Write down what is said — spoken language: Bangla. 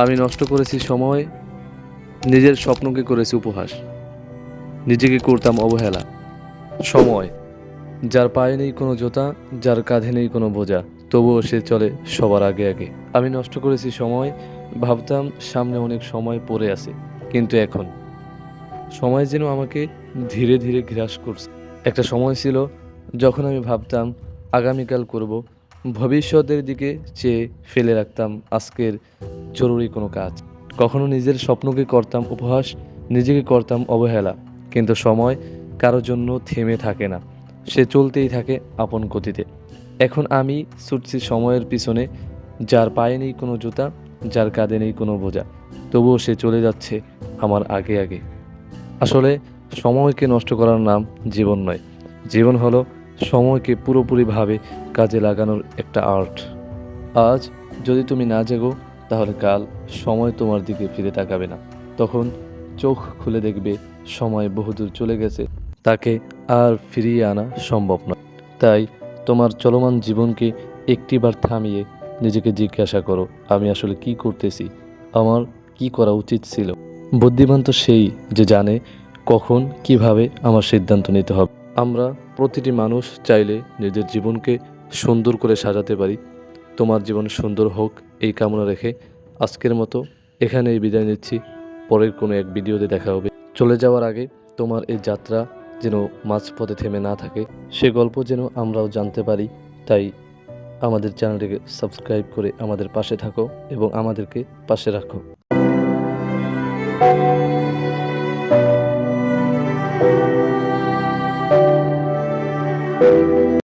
আমি নষ্ট করেছি সময়, নিজের স্বপ্নকে করেছি উপহাস। নিজেকে করতাম অবহেলা। সময়, যার পায়ে নেই কোনো জোতা, যার কাঁধে নেই কোনো বোঝা, তবুও সে চলে সবার আগে আগে। আমি নষ্ট করেছি সময়, ভাবতাম সামনে অনেক সময় পড়ে আছে, কিন্তু এখন। সময় যেন আমাকে ধীরে ধীরে গ্রাস করছে। একটা সময় ছিল যখন আমি ভাবতাম, আগামীকাল করব ভবিষ্যতের দিকে চেয়ে ফেলে রাখতাম আজকের জরুরি কোনো কাজ। কখনো নিজের স্বপ্নকে করতাম উপহাস, নিজেকে করতাম অবহেলা। কিন্তু সময় কারোর জন্য থেমে থাকে না। সে চলতেই থাকে আপন গতিতে। এখন আমি ছুটছি সময়ের পিছনে, যার পায়ে নেই কোনো জুতা, যার কাঁধে নেই কোনো বোঝা। তবুও সে চলে যাচ্ছে আমার আগে আগে। আসলে সময়কে নষ্ট করার নাম জীবন নয়। জীবন হলো সময়কে পুরোপুরিভাবে কাজে লাগানোর একটা আর্ট। আজ যদি তুমি না জেগো, তাহলে কাল সময় তোমার দিকে ফিরে তাকাবে না। তখন চোখ খুলে দেখবে, সময় বহুদূর চলে গেছে, তাকে আর ফিরিয়ে আনা সম্ভব নয়। তাই তোমার চলমান জীবনকে একটিবার থামিয়ে নিজেকে জিজ্ঞাসা করো, আমি আসলে কি করতেছি? আমার কি করা উচিত ছিল? বুদ্ধিমান তো সেই যে জানে কখন, কীভাবে আমার সিদ্ধান্ত নিতে হবে। আমরা প্রতিটি মানুষ চাইলে নিজের জীবনকে সুন্দর করে সাজাতে পারি। তোমার জীবন সুন্দর হোক এই কামনা রেখে আজকের মতো এখানেই বিদায় নিচ্ছি। পরের কোনো এক ভিডিওতে দেখা হবে। চলে যাওয়ার আগে তোমার এই যাত্রা যেন মাঝপথে থেমে না থাকে, সে গল্প যেন আমরাও জানতে পারি। তাই আমাদের চ্যানেলটিকে সাবস্ক্রাইব করে আমাদের পাশে থাকো এবং আমাদেরকে পাশে রাখো।